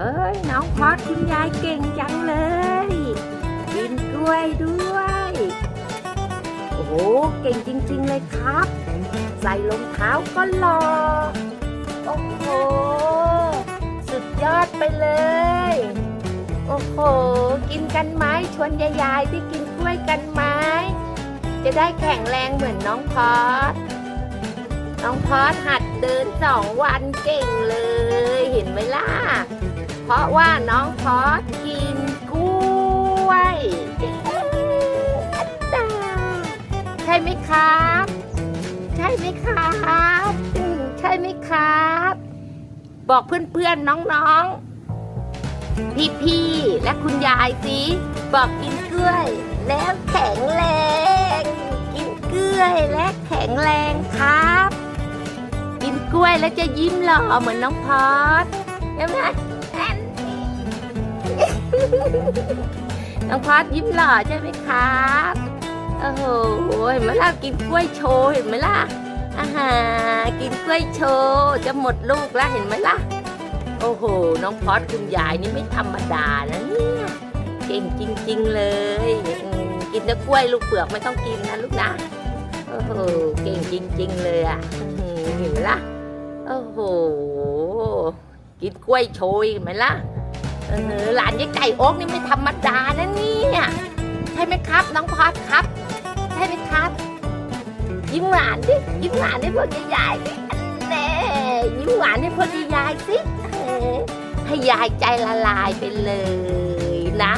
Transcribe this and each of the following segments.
เอ้ยน้องพอดคุณยายเก่งจังเลยกินกล้วยด้วย โอ้โหเก่งจริง ๆเลยครับ ใส่รองเท้าก็หล่อโอ้โหสุดยอดไปเลย โอ้โหกินกันไหมชวนยายๆที่กินกล้วยกันไหมจะได้แข็งแรงเหมือนน้องพอดน้องพอดหัดเดินสองวันเก่งเลย เห็นไหมล่ะ เพราะว่าน้องพอกินกล้วยใช่ไหมครับ ใช่ไหมครับ ใช่ไหมครับ บอกเพื่อนๆน้องๆ พี่ๆ และคุณยายสิ บอกกินกล้วย แล้วแข็งแรง กินกล้วยและแข็งแรงครับ กินกล้วยแล้วจะยิ้มหล่อเหมือนน้องพอดใช่ไหม น้องพอดยิ้มหล่อใช่ไหมครับโอ้โหเห็นไหมล่ะกินกล้วยโชว์เห็นไหมล่ะอาหารกินกล้วยโชว์จะหมดลูกแล้วเห็นไหมล่ะ โอ้โห น้องพอดคุณยายนี่ไม่ธรรมดานะเนี่ยเก่งจริง ๆ เลย กินแต่กล้วยลูกเปลือกไม่ต้องกินนะลูกนะโอ้โหเก่งจริง ๆ เลยอะหือเห็นไหมล่ะโอ้โหกินกล้วยโชยเห็นไหมล่ะ เออหลานยายไก่โอ๊กนี่ไม่ธรรมดานะเนี่ยใช่ไหมครับ น้องพอดครับ ใช่ไหมครับ ยิ้มหวานดิยิ้มหวานให้พวกยายๆดิอันแน่ยิ้มหวานให้พวกยายๆสิเออให้ยายใจละลายไปเลยนะ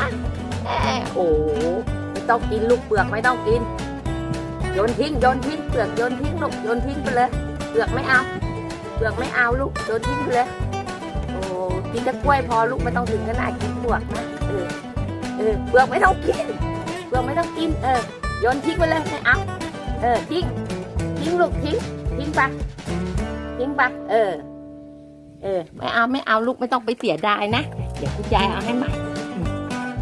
แหมโอ้ไม่ต้องกินลูกเปลือกไม่ต้องกินโยนทิ้งโยนทิ้งเปลือกโยนทิ้งลูกโยนทิ้งไปเลยเปลือกไม่เอาเปลือกไม่เอาลูกโยนทิ้งไปเลย อ้กินแต่กล้วยพอลูกไม่ต้องถึงขนาดกินเปลือกนะเออเออเปลือกไม่ต้องกินเปลือกไม่ต้องกิน เออโยนทิ้งไปเลยไม่เอาเออทิ้งทิ้งลูกทิ้งทิ้งไปทิ้งไปเออ เออ ไม่เอาไม่เอาลูกไม่ต้องไปเสียดายนะเดี๋ยวคุณยายเอาให้ใหม่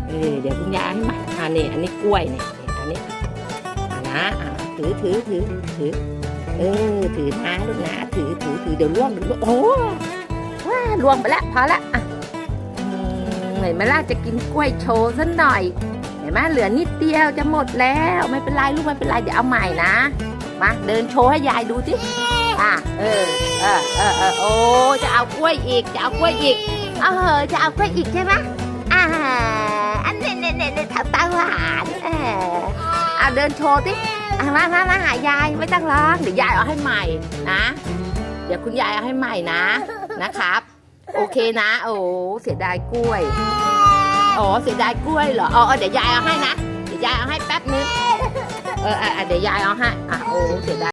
เออเดี๋ยวคุณยายเอาให้ใหม่อ่านี่อันนี้กล้วยเนี่ยอันนี้อ่านะอ่าถือถือถือถือเออถือนะลูกนะถือถือถือเดี๋ยวล่วงเดี๋ยวล่วงโอ้ ล่วงไปแล้วพอละอะอืมเห็นไหมล่ะจะกินกล้วยโชว์สักหน่อยเห็นไหมเหลือนิดเดียวจะหมดแล้วไม่เป็นไรลูกไม่เป็นไรเดี๋ยวเอาใหม่นะมาเดินโชว์ให้ยายดูสิอะเออเออเออเออโอ้จะเอากล้วยอีกจะเอากล้วยอีกเออจะเอากล้วยอีกใช่ไหมอ่าอันเน่เน่เน่เน่ทำตาหวานเออเอาเดินโชว์สิอะมามามาหายายไม่ต้องร้องเดี๋ยวยายเอาให้ใหม่นะ เดี๋ยวคุณยายเอาให้ใหม่นะนะครับ โอเคนะ โอ้เสียดายกล้วยอ๋อเสียดายกล้วยเหรออ๋อเดี๋ยวยายเอาให้นะ เดี๋ยวยายเอาให้แป๊บนึง เออเออเดี๋ยวยายเอาให้ อะโอ้เสียดาย